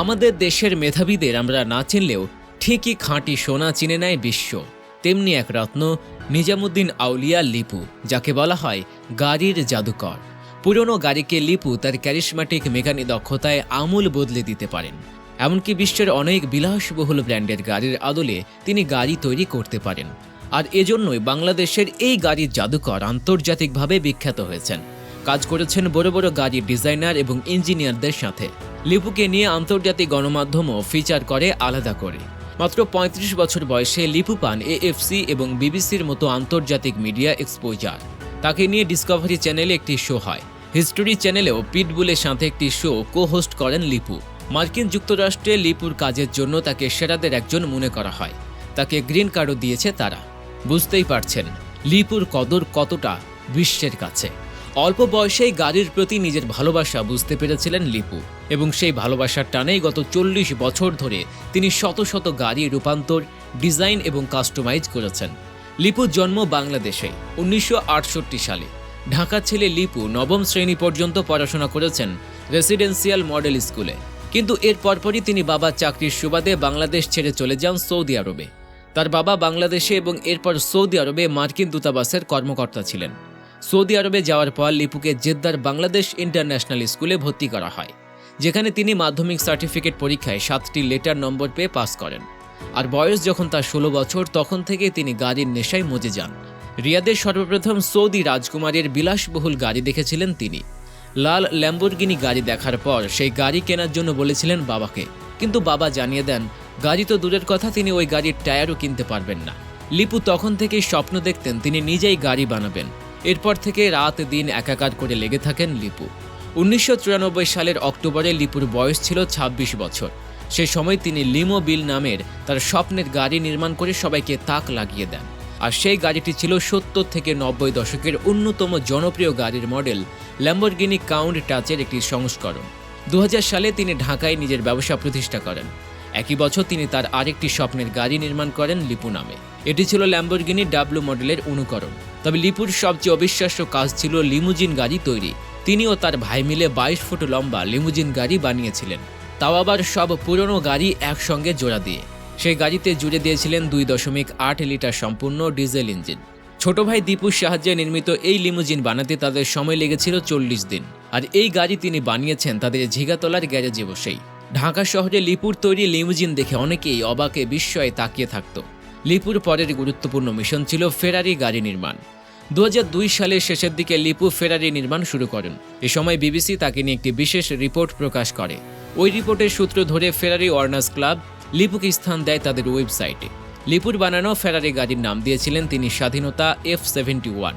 আমাদের দেশের মেধাবীদের আমরা না চিনলেও ঠিকই খাঁটি সোনা চিনে নেয় বিশ্ব। তেমনি এক রত্ন, নিজামুদ্দিন আউলিয়া লিপু, যাকে বলা হয় গাড়ির জাদুকর। পুরনো গাড়িকে লিপু তার ক্যারিসম্যাটিক মেকানি দক্ষতায় আমূল বদলে দিতে পারেন। এমনকি বিশ্বের অনেক বিলাসবহুল ব্র্যান্ডের গাড়ির আদলে তিনি গাড়ি তৈরি করতে পারেন। আর এজন্যই বাংলাদেশের এই গাড়ির জাদুকর আন্তর্জাতিকভাবে বিখ্যাত হয়েছেন। কাজ করেছেন বড় বড় গাড়ির ডিজাইনার এবং ইঞ্জিনিয়ারদের সাথে। লিপুকে নিয়ে আন্তর্জাতিক গণমাধ্যমও ফিচার করে আলাদা করে। মাত্র ৩৫ বছর বয়সে লিপু পান এএফসি এবং বিবিসির মতো আন্তর্জাতিক মিডিয়া এক্সপোজার। তাকে নিয়ে ডিসকভারি চ্যানেলে একটি শো হয়। হিস্টোরি চ্যানেলেও পিটবুলের সাথে একটি শো কো হোস্ট করেন লিপু। মার্কিন যুক্তরাষ্ট্রে লিপুর কাজের জন্য তাকে সেরাদের একজন মনে করা হয়। তাকে গ্রিন কার্ডও দিয়েছে তারা। বুঝতেই পারছেন, লিপুর কদর কতটা বিশ্বের কাছে। অল্প বয়সেই গাড়ির প্রতি নিজের ভালোবাসা বুঝতে পেরেছিলেন লিপু। এবং সেই ভালোবাসার টানেই গত চল্লিশ বছর ধরে তিনি শত শত গাড়ি রূপান্তর, ডিজাইন এবং কাস্টমাইজ করেছেন। লিপুর জন্ম বাংলাদেশে উনিশশো আটষট্টি সালে। ঢাকা ছেলে লিপু নবম শ্রেণি পর্যন্ত পড়াশোনা করেছেন রেসিডেন্সিয়াল মডেল স্কুলে। কিন্তু এর পরপরই তিনি বাবার চাকরির সুবাদে বাংলাদেশ ছেড়ে চলে যান সৌদি আরবে। তার বাবা বাংলাদেশে এবং এরপর সৌদি আরবে মার্কিন দূতাবাসের কর্মকর্তা ছিলেন। সৌদি আরবে যাওয়ার পর লিপুকে জেদ্দার বাংলাদেশ ইন্টারন্যাশনাল স্কুলে ভর্তি করা হয়। যেখানে তিনি মাধ্যমিক সার্টিফিকেট পরীক্ষায় সাতটি লেটার নম্বর পেয়ে পাস করেন। আর বয়স যখন তার ষোলো বছর, তখন থেকে তিনি গাড়ির নেশায় মজে যান। রিয়াদের সর্বপ্রথম সৌদি রাজকুমারের বিলাসবহুল গাড়ি দেখেছিলেন তিনি। লাল ল্যাম্বরগিনি গাড়ি দেখার পর সেই গাড়ি কেনার জন্য বলেছিলেন বাবাকে। কিন্তু বাবা জানিয়ে দেন, গাড়ি তো দূরের কথা, তিনি ওই গাড়ির টায়ারও কিনতে পারবেন না। লিপু তখন থেকেই স্বপ্ন দেখতেন তিনি নিজেই গাড়ি বানাবেন। এরপর থেকে রাত দিন একাকার করে লেগে থাকেন লিপু। উনিশশো তিরানব্বই সালের অক্টোবরে লিপুর বয়স ছিল ২৬ বছর। সে সময় তিনি লিমো বিল নামের তার স্বপ্নের গাড়ি নির্মাণ করে সবাইকে তাক লাগিয়ে দেন। আর সেই গাড়িটি ছিল সত্তর থেকে নব্বই দশকের অন্যতম জনপ্রিয় গাড়ির মডেল ল্যাম্বরগিনি কাউন্ট টাচের একটি সংস্করণ। দু হাজার সালে তিনি ঢাকায় নিজের ব্যবসা প্রতিষ্ঠা করেন। একই বছর তিনি তার আরেকটি স্বপ্নের গাড়ি নির্মাণ করেন লিপু নামে। এটি ছিল ল্যাম্বরগিনি ডাব্লু মডেলের অনুকরণ। তবে লিপুর সবচেয়ে অবিশ্বাস্য কাজ ছিল লিমুজিন গাড়ি তৈরি। তিনি ও তার ভাই মিলে বাইশ ফুট লম্বা লিমুজিন গাড়ি বানিয়েছিলেন। তাও আবার সব পুরনো গাড়ি একসঙ্গে জোড়া দিয়ে। সেই গাড়িতে জুড়ে দিয়েছিলেন দুই দশমিক আট লিটার সম্পূর্ণ ডিজেল ইঞ্জিন। ছোট ভাই দীপুর সাহায্যে নির্মিত এই লিমুজিন বানাতে তাদের সময় লেগেছিল চল্লিশ দিন। আর এই গাড়ি তিনি বানিয়েছেন তাদের ঝিগাতলার গ্যারেজে বসেই। ঢাকা শহরে লিপুর তৈরি লিমুজিন দেখে অনেকেই অবাকে বিস্ময়ে তাকিয়ে থাকত। লিপুর পরের গুরুত্বপূর্ণ মিশন ছিল ফেরারি গাড়ি নির্মাণ। দু হাজার দুই সালের শেষের দিকে লিপু ফেরারি নির্মাণ শুরু করেন। এ সময় বিবিসি তাকে নিয়ে একটি বিশেষ রিপোর্ট প্রকাশ করে। ওই রিপোর্টের সূত্র ধরে ফেরারি ওয়ার্নার্স ক্লাব লিপুকে স্থান দেয় তাদের ওয়েবসাইটে। লিপুর বানানো ফেরারি গাড়ির নাম দিয়েছিলেন তিনি স্বাধীনতা এফ সেভেন্টি ওয়ান।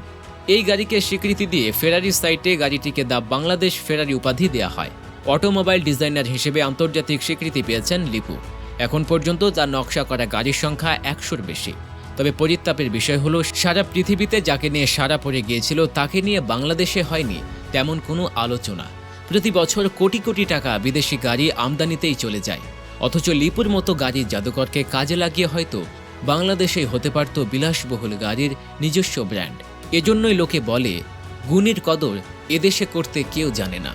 এই গাড়িকে স্বীকৃতি দিয়ে ফেরারি সাইটে গাড়িটিকে দ্য বাংলাদেশ ফেরারি উপাধি দেওয়া হয়। অটোমোবাইল ডিজাইনার হিসেবে আন্তর্জাতিক স্বীকৃতি পেয়েছেন লিপু। এখন পর্যন্ত তার নকশা করা গাড়ির সংখ্যা একশোর বেশি। তবে পরিত্তাপের বিষয় হলো, সারা পৃথিবীতে যাকে নিয়ে সারা পড়ে গিয়েছিল, তাকে নিয়ে বাংলাদেশে হয়নি তেমন কোনো আলোচনা। প্রতি বছর কোটি কোটি টাকা বিদেশি গাড়ি আমদানিতেই চলে যায়। অথচ লিপুর মতো গাড়ির জাদুকরকে কাজে লাগিয়ে হয়তো বাংলাদেশেই হতে পারত বিলাসবহুল গাড়ির নিজস্ব ব্র্যান্ড। এজন্যই লোকে বলে, গুণের কদর এদেশে করতে কেউ জানে না।